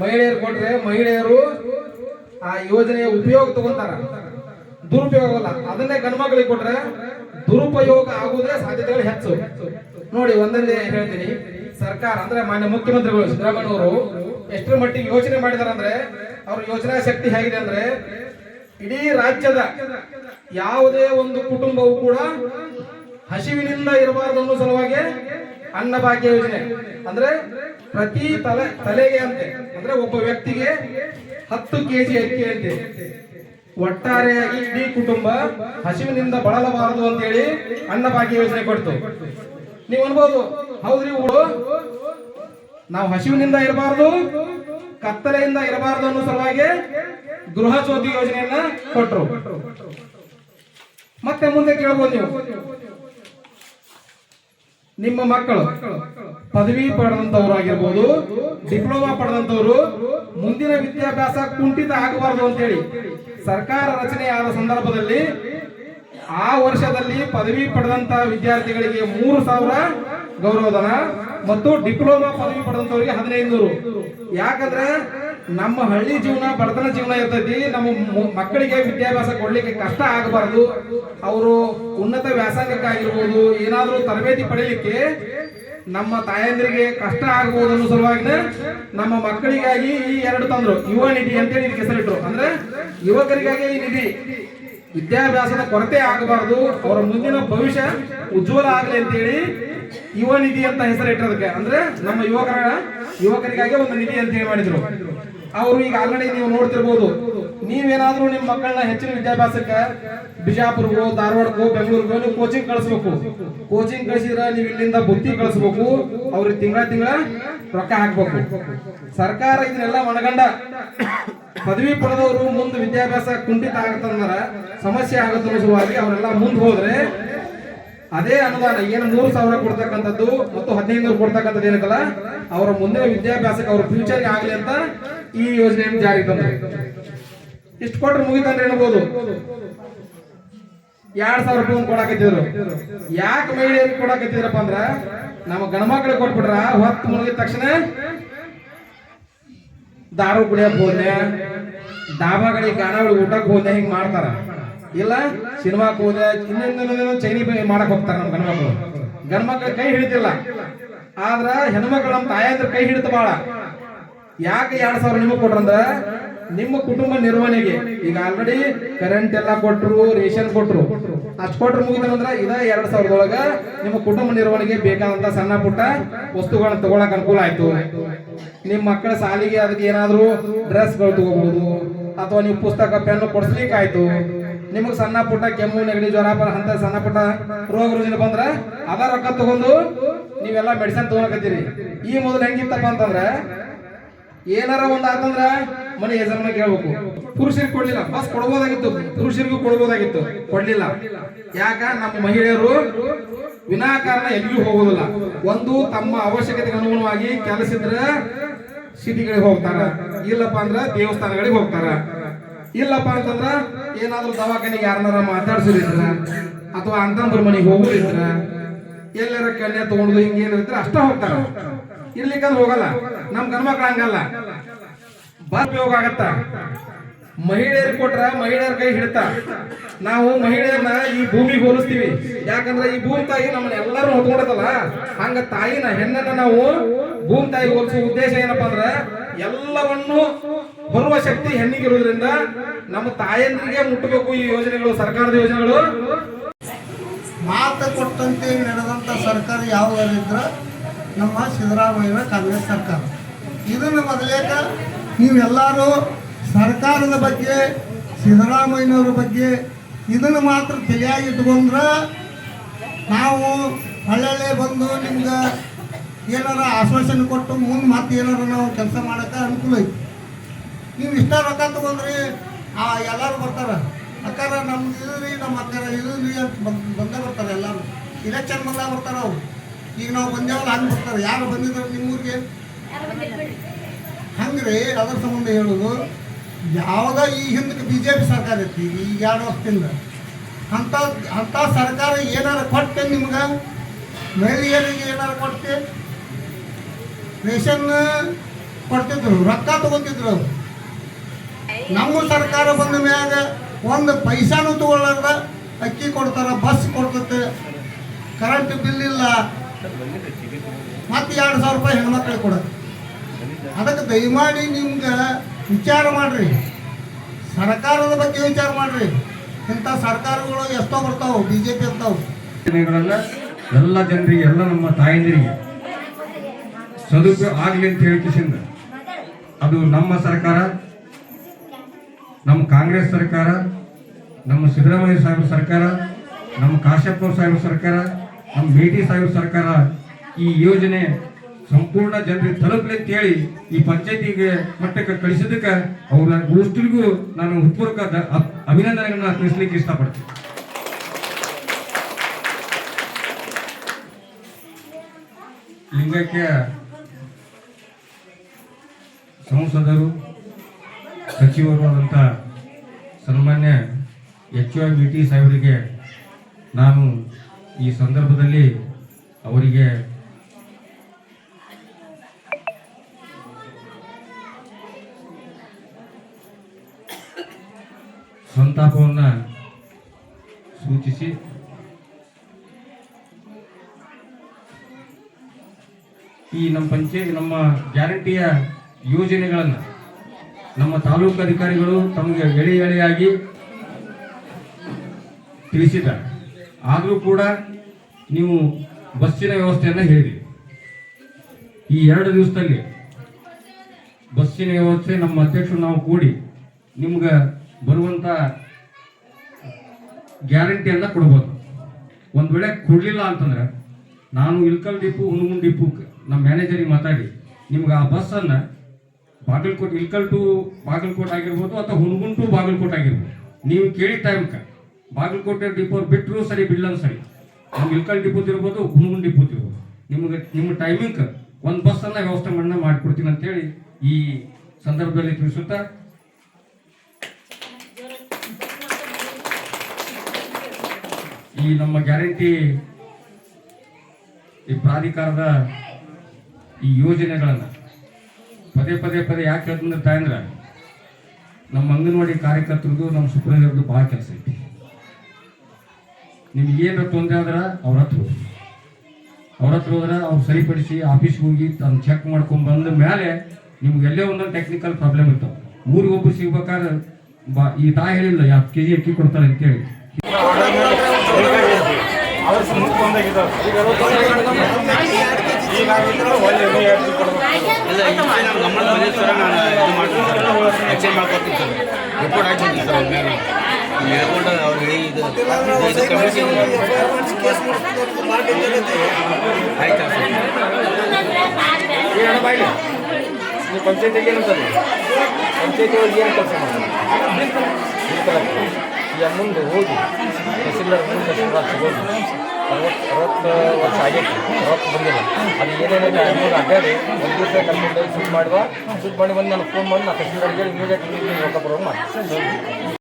ಮಹಿಳೆಯರು ಕೊಟ್ರೆ ಮಹಿಳೆಯರು ಆ ಯೋಜನೆಯ ಉಪಯೋಗ ತಗೊಂತಾರ. ದುರುಪಯೋಗ ಅಲ್ಲ ಅದನ್ನೇ ಗಂಡ್ಮಕ್ಳಿಗೆ ಕೊಟ್ರೆ ದುರುಪಯೋಗ ಆಗುವುದೇ ಸಾಧ್ಯತೆಗಳು ಹೆಚ್ಚು. ನೋಡಿ, ಒಂದೊಂದೇ ಹೇಳ್ತೀನಿ. ಸರ್ಕಾರ ಅಂದ್ರೆ ಮಾನ್ಯ ಮುಖ್ಯಮಂತ್ರಿಗಳು ಸಿದ್ದರಾಮಯ್ಯ ಅವರು ಎಷ್ಟರ ಮಟ್ಟಿಗೆ ಯೋಚನೆ ಮಾಡಿದಾರೆ ಅಂದ್ರೆ ಅವ್ರ ಯೋಚನಾ ಶಕ್ತಿ ಹೇಗಿದೆ ಅಂದ್ರೆ ಇಡೀ ರಾಜ್ಯದ ಯಾವುದೇ ಒಂದು ಕುಟುಂಬವು ಕೂಡ ಹಸಿವಿನಿಂದ ಇರಬಾರದು ಅನ್ನೋ ಸಲುವಾಗಿ ಅನ್ನಭಾಗ್ಯ ಯೋಜನೆ. ಅಂದ್ರೆ ಪ್ರತಿ ತಲೆ, ತಲೆಗೆ ಅಂತೆ. ಅಂದ್ರೆ ಒಬ್ಬ ವ್ಯಕ್ತಿಗೆ ಹತ್ತು ಕೆಜಿ ಅಕ್ಕಿ ಅಂತೆ. ಒಟ್ಟಾರೆಯಾಗಿ ಇಡೀ ಕುಟುಂಬ ಹಸಿವಿನಿಂದ ಬಳಲಬಾರದು ಅಂತೇಳಿ ಅನ್ನಭಾಗ್ಯ ಯೋಜನೆ ಕೊಡ್ತು. ನೀವು ಅನ್ಬೋದು, ಹೌದ್ರಿ ಊರು? ನಾವು ಹಸಿವಿನಿಂದ ಇರಬಾರದು, ಕತ್ತಲೆಯಿಂದ ಇರಬಾರದು ಅನ್ನೋ ಸಲುವಾಗಿ ಗೃಹ ಜ್ಯೋತಿ ಯೋಜನೆಯನ್ನ ಕೊಟ್ಟರು ಮತ್ತೆ ಮುಂದೆ ಕೇಳ್ಬೋದು ನೀವು. ನಿಮ್ಮ ಮಕ್ಕಳು ಪದವಿ ಪಡೆದಂತವ್ರು ಆಗಿರ್ಬೋದು ಡಿಪ್ಲೊಮಾ ಪಡೆದಂತವ್ರು ಮುಂದಿನ ವಿದ್ಯಾಭ್ಯಾಸ ಕುಂಠಿತ ಆಗಬಾರದು ಅಂತೇಳಿ ಸರ್ಕಾರ ರಚನೆ ಆದ ಸಂದರ್ಭದಲ್ಲಿ ಆ ವರ್ಷದಲ್ಲಿ ಪದವಿ ಪಡೆದಂತ ವಿದ್ಯಾರ್ಥಿಗಳಿಗೆ ಮೂರು ಸಾವಿರ ಗೌರವಧನ ಮತ್ತು ಡಿಪ್ಲೊಮಾ ಪದವಿ ಪಡೆದಂತವರಿಗೆ ಹದಿನೈದು ನೂರು. ಯಾಕಂದ್ರೆ ನಮ್ಮ ಹಳ್ಳಿ ಜೀವನ, ಬಡತನ ಜೀವನ ಇರ್ತೈತಿ. ನಮ್ಮ ಮಕ್ಕಳಿಗೆ ವಿದ್ಯಾಭ್ಯಾಸ ಕೊಡ್ಲಿಕ್ಕೆ ಕಷ್ಟ ಆಗಬಾರದು. ಅವರು ಉನ್ನತ ವ್ಯಾಸಂಗಕ್ಕಾಗಿರ್ಬೋದು, ಏನಾದರೂ ತರಬೇತಿ ಪಡೀಲಿಕ್ಕೆ ನಮ್ಮ ತಾಯಂದಿರಿಗೆ ಕಷ್ಟ ಆಗಬಹುದು ಅನ್ನೋ ಸಲುವಾಗಿ ನಮ್ಮ ಮಕ್ಕಳಿಗಾಗಿ ಈ ಎರಡು ತಂದ್ರು, ಯುವ ನಿಧಿ ಅಂತೇಳಿ ಇದಕ್ಕೆ ಹೆಸರಿಟ್ರು ಅಂದ್ರೆ ಯುವಕರಿಗಾಗಿ ಈ ನಿಧಿ. ವಿದ್ಯಾಭ್ಯಾಸದ ಕೊರತೆ ಆಗಬಾರದು. ಅವರ ಮುಂದಿನ ಭವಿಷ್ಯ ಉಜ್ವಲ ಆಗಲಿ ಅಂತೇಳಿ ಯುವ ನಿಧಿ ಅಂತ ಹೆಸರಿಟ್ಟದಕ್ಕೆ ಅಂದ್ರೆ ನಮ್ಮ ಯುವಕರ, ಯುವಕರಿಗಾಗಿ ಒಂದು ನಿಧಿ ಅಂತ ಹೇಳಿ ಮಾಡಿದ್ರು. ಅವರು ಈಗ ಆಲ್ರೆಡಿ ನೀವು ನೋಡ್ತಿರ್ಬೋದು. ನೀವೇನಾದ್ರೂ ನಿಮ್ಮ ಮಕ್ಕಳನ್ನ ಹೆಚ್ಚಿನ ವಿದ್ಯಾಭ್ಯಾಸಕ್ಕೆ ಬಿಜಾಪುರ್ಗೋ, ಧಾರವಾಡಕ್ಕೋ, ಬೆಂಗಳೂರಿಗೋ, ನೀವು ಕೋಚಿಂಗ್ ಕಳಿಸ್ಬೇಕು. ಕೋಚಿಂಗ್ ಕಳಿಸಿದ್ರೆ ನೀವು ಇಲ್ಲಿಂದ ಬುತ್ತಿ ಕಳಿಸ್ಬೇಕು. ಅವ್ರಿಗೆ ತಿಂಗಳ ತಿಂಗಳ ರೊಕ್ಕ ಹಾಕ್ಬೇಕು. ಸರ್ಕಾರ ಇದನ್ನೆಲ್ಲ ಮನಗಂಡ ಪದವಿ ಪಡೆದವರು ಮುಂದೆ ವಿದ್ಯಾಭ್ಯಾಸ ಕುಂಠಿತ ಆಗತ್ತಂದ್ರ ಸಮಸ್ಯೆ ಆಗತ್ತ ಶುರುವಾಗಿ, ಅವರೆಲ್ಲ ಮುಂದೆ ಹೋದ್ರೆ ಅದೇ ಅನುದಾನ. ಏನು ಮೂರು ಸಾವಿರ ಕೊಡ್ತಕ್ಕಂಥದ್ದು ಮತ್ತು ಹದಿನೈದು ಕೊಡ್ತಕ್ಕಂಥದ್ದು ಏನಕ್ಕಲ್ಲ, ಅವರ ಮುಂದಿನ ವಿದ್ಯಾಭ್ಯಾಸಕ್ಕೆ ಅವ್ರ ಫ್ಯೂಚರ್ಗೆ ಆಗಲಿ ಅಂತ ಈ ಯೋಜನೆಯನ್ನು ಜಾರಿಗೆ ತಂದ್ರು ಇಷ್ಟು ಕೊಟ್ರೆ ಮುಗಿತಂದ್ರೆ ಹೇಳ್ಬೋದು ಎರಡ್ ಸಾವಿರ ರೂಪಾಯಿ ಕೊಡಾಕತ್ತಿದ್ರು. ಯಾಕೆ ಮಹಿಳೆಯರಿಗೆ ಕೊಡಾಕತ್ತಿದ್ರಪ್ಪ ಅಂದ್ರ, ನಮ್ಮ ಗಣಮಕ್ಳಿಗೆ ಕೊಟ್ಬಿಟ್ರ, ಹೊತ್ತು ಮುಳುಗಿದ ತಕ್ಷಣ ದಾರು ಕುಡಿಯಕ್ ಹೋದ್ನೆ, ಡಾಬಾಗಳಿಗೆ ಗಾಣಗಳಿಗೆ ಊಟಕ್ಕೆ ಹೋದ್ನೆ, ಹಿಂಗ್ ಮಾಡ್ತಾರ. ಇಲ್ಲ ಸಿನಿಮಾಕ್ ಹೋದೆ ಇನ್ನೊಂದು ಚೈನಿ ಮಾಡಕ್ ಹೋಗ್ತಾರ ನಮ್ಮ ಗಣಮಕ್ಳು ಗಣಮಕ್ಳ ಕೈ ಹಿಡಿತಿಲ್ಲ ಆದ್ರ ಹೆಣ್ಮಕ್ಳು ನಮ್ಮ ತಾಯಂದ್ರ ಕೈ ಹಿಡಿತ ಬಾಳ ಯಾಕೆ ಎರಡ್ ಸಾವಿರ ನಿಮಗೆ ಕೊಟ್ರಂದ್ರ ನಿಮ್ಮ ಕುಟುಂಬ ನಿರ್ವಹಣೆಗೆ. ಈಗ ಆಲ್ರೆಡಿ ಕರೆಂಟ್ ಎಲ್ಲ ಕೊಟ್ರು, ರೇಷನ್ ಕೊಟ್ರು. ಅಷ್ಟು ಕೊಟ್ರು ಮುಗಿತಂದ್ರ ಇದ ಎರಡ್ ಸಾವಿರದೊಳಗ ನಿಮ್ಮ ಕುಟುಂಬ ನಿರ್ವಹಣೆಗೆ ಬೇಕಾದಂತ ಸಣ್ಣ ಪುಟ್ಟ ವಸ್ತುಗಳನ್ನ ತಗೊಳಕ್ ಅನುಕೂಲ ಆಯ್ತು. ನಿಮ್ಮ ಮಕ್ಕಳ ಸಾಲಿಗೆ ಅದಕ್ಕೆ ಏನಾದ್ರು ಡ್ರೆಸ್ಗಳು ತಗೋಬಹುದು, ಅಥವಾ ನೀವು ಪುಸ್ತಕ ಪೆನ್ನು ಕೊಡ್ಸ್ಲಿಕ್ಕೆ ಆಯ್ತು. ನಿಮಗೆ ಸಣ್ಣ ಪುಟ್ಟ ಕೆಮ್ಮು, ನೆಗಡಿ, ಜ್ವರ ಅಂತ ಸಣ್ಣ ಪುಟ್ಟ ರೋಗ ರುಜಿನ ಬಂದ್ರ ಅದ ರೊಕ್ಕ ತಗೊಂಡು ನೀವೆಲ್ಲ ಮೆಡಿಸಿನ್ ತಗೊಳಕತ್ತೀರಿ. ಈ ಮೊದಲು ಹೆಂಗಿತ್ತಪ್ಪ ಅಂತಂದ್ರೆ ಏನಾರ ಒಂದು ಆತಂದ್ರ ಮನೆ ಯಜಮಾನ ಕೇಳ್ಬೇಕು ಪುರುಷರಿಗೆ ಕೊಡ್ಲಿಲ್ಲ. ಬಸ್ ಕೊಡ್ಬೋದಾಗಿತ್ತು. ಪುರುಷರಿಗೂ ಕೊಡ್ಬೋದಾಗಿತ್ತು. ಕೊಡ್ಲಿಲ್ಲ. ಯಾಕ? ನಮ್ಮ ಮಹಿಳೆಯರು ವಿನಾಕಾರಣ ಎಲ್ಲಿಗೂ ಹೋಗೋದಿಲ್ಲ. ಒಂದು ತಮ್ಮ ಅವಶ್ಯಕತೆಗೆ ಅನುಗುಣವಾಗಿ ಕೆಲಸ ಸಿಟಿಗಳಿಗೆ ಹೋಗ್ತಾರ. ಇಲ್ಲಪ್ಪ ಅಂದ್ರ ದೇವಸ್ಥಾನಗಳಿಗೆ ಹೋಗ್ತಾರ. ಇಲ್ಲಪ್ಪ ಅಂತಂದ್ರ ಏನಾದ್ರೂ ದವಾಖಾನೆಗೆ ಯಾರನ್ನಾರ ಮಾತಾಡ್ಸೋದಿದ್ರ ಅಥವಾ ಅಂತಂದ್ರ ಮನೆಗೆ ಹೋಗೋದಿದ್ರ. ಎಲ್ಲರ ಕನ್ಯಾ ತಗೊಂಡು ಹಿಂಗೇನಿದ್ರೆ ಅಷ್ಟ ಹೋಗ್ತಾರ. ಇರ್ಲಿಕ್ಕಂದ್ರೆ ಹೋಗಲ್ಲ. ನಮ್ ಗಂಡ್ಮಕ್ಳು ಹಂಗಲ್ಲ. ಬಸ್ ಉಪಯೋಗ ಆಗತ್ತ? ಮಹಿಳೆಯರು ಕೊಟ್ರ ಮಹಿಳೆಯರ ಕೈ ಹಿಡಿತ. ನಾವು ಮಹಿಳೆಯರನ್ನ ಈ ಭೂಮಿಗೆ ಹೋಲಿಸ್ತೀವಿ. ಯಾಕಂದ್ರೆ ಈ ಭೂಮಿ ತಾಯಿ ನಮ್ಮನ್ನ ಎಲ್ಲರೂ ಹೊತ್ಕೊಂಡದಲ್ಲ ಹಂಗ ತಾಯಿನ ಹೆಣ್ಣನ್ನ ನಾವು ಭೂಮಿ ತಾಯಿ ಹೋಲಿಸುವ ಉದ್ದೇಶ ಏನಪ್ಪಾ ಅಂದ್ರ, ಎಲ್ಲವನ್ನು ಬರುವ ಶಕ್ತಿ ಹೆಣ್ಣಿಗೆ ಇರೋದ್ರಿಂದ ನಮ್ಮ ತಾಯಂದ್ರಿಗೆ ಮುಟ್ಟಬೇಕು ಈ ಯೋಜನೆಗಳು, ಸರ್ಕಾರದ ಯೋಜನೆಗಳು. ಮಾತು ಕೊಟ್ಟಂತೆ ನಡೆದಂತ ಸರ್ಕಾರ ಯಾವುದರಿದ್ರೆ ನಮ್ಮ ಸಿದ್ದರಾಮಯ್ಯ ಕಾಂಗ್ರೆಸ್ ಸರ್ಕಾರ. ಇದನ್ನು ಮೊದಲೇಕ ನೀವೆಲ್ಲರೂ ಸರ್ಕಾರದ ಬಗ್ಗೆ, ಸಿದ್ದರಾಮಯ್ಯನವ್ರ ಬಗ್ಗೆ ಇದನ್ನು ಮಾತ್ರ ತಲೆಯಾಗಿ ಇಟ್ಕೊಂಡ್ರೆ ನಾವು ಒಳ್ಳೊಳ್ಳೆ ಬಂದು ನಿಮ್ಗೆ ಏನಾರ ಆಶ್ವಾಸನೆ ಕೊಟ್ಟು ಮುಂದೆ ಮತ್ತೆ ಏನಾರ ನಾವು ಕೆಲಸ ಮಾಡೋಕೆ ಅನುಕೂಲ ಐತಿ. ನೀವು ಇಷ್ಟ ರೊಕ್ಕ ತಗೊಂಡ್ರಿ, ಆ ಎಲ್ಲರೂ ಬರ್ತಾರೆ. ಅಕ್ಕಾರ ನಮ್ದು ಇದ್ರಿ ನಮ್ಮ ಅಕ್ಕಾರ ಇದ್ರಿ ಅಂತ ಬಂದೇ ಬರ್ತಾರೆ ಎಲ್ಲರೂ. ಇಲೆಕ್ಷನ್ ಬಂದಾಗ ಬರ್ತಾರೆ ಅವ್ರು. ಈಗ ನಾವು ಬಂದೇವಲ್ಲ, ಹಂಗೆ ಬರ್ತಾರೆ ಯಾರು ಬಂದಿದ್ರು ನಿಮ್ಮೂರಿಗೆ ಹಂಗ್ರಿ, ಅದ್ರ ಸಂಬಂಧ ಹೇಳೋದು ಯಾವಾಗ ಈ ಹಿಂದಕ್ಕೆ ಬಿ ಜೆ ಪಿ ಸರ್ಕಾರ ಐತಿ, ಈಗ ಎರಡು ವರ್ಷದಿಂದ. ಅಂಥ ಅಂಥ ಸರ್ಕಾರ ಏನಾರ ಕೊಟ್ಟೆ ನಿಮ್ಗೆ? ಮಹಿಳೆಯರಿಗೆ ಏನಾರ ಕೊಟ್ಟೆ? ರೇಷನ್ ಕೊಡ್ತಿದ್ರು, ರೊಕ್ಕ ತಗೋತಿದ್ರು ಅವ್ರು. ನಮ್ಮ ಸರ್ಕಾರ ಬಂದ ಮ್ಯಾಗ ಒಂದು ಪೈಸಾನು ತಗೊಳ್ಳಾರ್ದ ಅಕ್ಕಿ ಕೊಡ್ತಾರ, ಬಸ್ ಕೊಡ್ತತೆ ಕರೆಂಟ್ ಬಿಲ್ ಇಲ್ಲ ಮತ್ತೆ ಎರಡು ಸಾವಿರ ರೂಪಾಯಿ ಹೆಣ್ಮಕ್ಳಿಗೆ ಕೊಡ ಅದಕ್ಕೆ ದಯಮಾಡಿ ನಿಮ್ಗೆ ವಿಚಾರ ಮಾಡ್ರಿ. ಸರ್ಕಾರದ ಬಗ್ಗೆ ವಿಚಾರ ಮಾಡ್ರಿ. ಇಂಥ ಸರ್ಕಾರಗಳು ಎಷ್ಟೋ ಬರ್ತಾವೆ ಬಿ ಜೆ ಪಿ ಎಲ್ಲ ಜನರಿಗೆ, ಎಲ್ಲ ನಮ್ಮ ತಾಯಂದಿರಿಗೆ ಸದುಪಯೋಗ ಆಗ್ಲಿ ಅಂತ ಹೇಳ್ಕಿಸಿಂದ ಅದು ನಮ್ಮ ಸರ್ಕಾರ, ನಮ್ಮ ಕಾಂಗ್ರೆಸ್ ಸರ್ಕಾರ, ನಮ್ಮ ಸಿದ್ದರಾಮಯ್ಯ ಸಾಹೇಬ್ರ ಸರ್ಕಾರ, ನಮ್ಮ ಕಾಶ್ಯಪ್ಪ ಸಾಹೇಬ್ರ ಸರ್ಕಾರ ನಮ್ಮ ಮೇಟಿ ಸಾಹೇಬ್ ಸರ್ಕಾರ ಈ ಯೋಜನೆ ಸಂಪೂರ್ಣ ಜನರಿಗೆ ತಲುಪಲಿ ಅಂತ ಹೇಳಿ ಈ ಪಂಚಾಯತಿಗೆ ಮಟ್ಟಕ್ಕೆ ಕಳಿಸಿದ್ದಕ್ಕೆ ಅವ್ರ ಗೋಷ್ಠಿಗೂ ನಾನು ಹೃತ್ಪೂರ್ವಕ ಅಭಿನಂದನೆಗಳನ್ನ ತಿಳಿಸ್ಲಿಕ್ಕೆ ಇಷ್ಟಪಡ್ತೀನಿ ಲಿಂಗಕ್ಕೆ ಸಂಸದರು ಸಚಿವರು ಆದಂಥ ಸನ್ಮಾನ್ಯ ಎಚ್ ಐ ಬಿ ಟಿ ಸಾಹೇಬರಿಗೆ ನಾನು ಈ ಸಂದರ್ಭದಲ್ಲಿ ಅವರಿಗೆ ಸಂತಾಪವನ್ನು ಸೂಚಿಸಿ. ಈ ನಮ್ಮ ಪಂಚಾಯತ್ ನಮ್ಮ ಗ್ಯಾರಂಟಿಯ ಯೋಜನೆಗಳನ್ನು ನಮ್ಮ ತಾಲೂಕು ಅಧಿಕಾರಿಗಳು ತಮಗೆ ಎಳೆ ಎಳೆಯಾಗಿ ತಿಳಿಸಿದ್ದಾರೆ. ಆದರೂ ಕೂಡ ನೀವು ಬಸ್ಸಿನ ವ್ಯವಸ್ಥೆಯನ್ನು ಹೇಳಿ ಈ ಎರಡು ದಿವಸದಲ್ಲಿ ಬಸ್ಸಿನ ವ್ಯವಸ್ಥೆ ನಮ್ಮ ಅಧ್ಯಕ್ಷರು ನಾವು ಕೂಡಿ ನಿಮ್ಗೆ ಬರುವಂಥ ಗ್ಯಾರಂಟಿಯನ್ನು ಕೊಡ್ಬೋದು. ಒಂದು ವೇಳೆ ಕೊಡಲಿಲ್ಲ ಅಂತಂದ್ರೆ ನಾನು ಇಳ್ಕಲ್ ಡಿಪು ಹುಣಗುಂಡ್ ಡಿಪು ನಮ್ಮ ಮ್ಯಾನೇಜರಿಗೆ ಮಾತಾಡಿ, ನಿಮ್ಗೆ ಆ ಬಸ್ಸನ್ನು ಬಾಗಲಕೋಟೆ, ಇಳ್ಕಲ್ ಟು ಬಾಗಲಕೋಟೆ ಆಗಿರ್ಬೋದು ಅಥವಾ ಹುಣಗುಂಡ್ ಟು ಬಾಗಲಕೋಟೆ ಆಗಿರ್ಬೋದು, ನೀವು ಕೇಳಿದ ಟೈಮ್ಗೆ ಬಾಗಲಕೋಟೆ ಡಿಪೋರ್ ಬಿಟ್ಟರು ಸರಿ ಬಿಡ್ಲಲ್ಲ ಸರಿ. ನಮ್ಗೆ ಇಲ್ಕಲ್ ಡಿಪೋ ಇರ್ಬೋದು, ಹುಣಗುಂಡ್ ಡಿಪೋ ಇರ್ಬೋದು. ನಿಮಗೆ, ನಿಮ್ಮ ಟೈಮಿಂಗ್ ಒಂದು ಬಸ್ಸನ್ನು ವ್ಯವಸ್ಥೆ ಮಾಡನ್ನ ಮಾಡಿಕೊಡ್ತೀನಿ ಅಂತೇಳಿ ಈ ಸಂದರ್ಭದಲ್ಲಿ ತಿಳಿಸುತ್ತಾ. ಈ ನಮ್ಮ ಗ್ಯಾರಂಟಿ, ಈ ಪ್ರಾಧಿಕಾರದ ಈ ಯೋಜನೆಗಳನ್ನು ಪದೇ ಪದೇ ಪದೇ ಯಾಕೆ ಹೇಳ್ತಂದ್ರೆ ತಾಯಂದ್ರೆ ನಮ್ಮ ಅಂಗನವಾಡಿ ಕಾರ್ಯಕರ್ತರದ್ದು ನಮ್ಮ ಸುಪ್ರೀಂದ್ರದ್ದು ಭಾಳ ಕೆಲಸ ಐತಿ. ನಿಮ್ಗೆ ಏನು ತೊಂದರೆ ಆದ್ರೆ ಅವ್ರ ಹತ್ರ ಹೋಗಿ. ಅವ್ರ ಹತ್ರ ಹೋದ್ರೆ ಅವ್ರು ಸರಿಪಡಿಸಿ ಆಫೀಸ್ಗೆ ಹೋಗಿ ತಂದು ಚೆಕ್ ಮಾಡ್ಕೊಂಡ್ ಬಂದ ಮೇಲೆ ನಿಮ್ಗೆ ಎಲ್ಲೇ ಒಂದೊಂದು ಟೆಕ್ನಿಕಲ್ ಪ್ರಾಬ್ಲಮ್ ಇರ್ತಾವೆ. ಊರಿಗೆ ಒಬ್ಬರು ಸಿಗ್ಬೇಕಾದ್ರೆ ಬಾ, ಈ ತಾಯಿ ಹೇಳಿಲ್ಲ ಯಾವ ಕೆ ಜಿ ಅಕ್ಕಿ ಕೊಡ್ತಾರೆ ಅಂತೇಳಿ ಈ ಆಯ್ತಾ? ನೀವು ಪಂಚಾಯತಿಗೆ ಏನಂತದೆ ಪಂಚಾಯತಿ ಏನು ಕೆಲಸ ಈಗ ಮುಂದೆ ಹೋಗಿ ತಹಸೀಲ್ದಾರ್ ಮುಂದೆ ಹೋಗಿ ಅರವತ್ತು ಅರವತ್ತು ವರ್ಷ ಆಗೈತಿ ಅರವತ್ತು ಬಂದಿಲ್ಲ. ಅದು ಏನೇನಿದೆ ಅನುಭವ ಅಡ್ಡಾಡಿ ಒಂದು ದಿವಸ ಕರ್ಕೊಂಡು ಶೂಟ್ ಮಾಡುವ ಶೂಟ್ ಮಾಡಿ ಬಂದು ನನಗೆ ಫೋನ್ ಮಾಡಿ ನಾನು ತಹಸೀಲ್ದಾರ್ಗೆ ಇಮಿಡಿಯೇಟ್ ರೊಕ್ಕ ಬರೋದು ಮಾಡಿ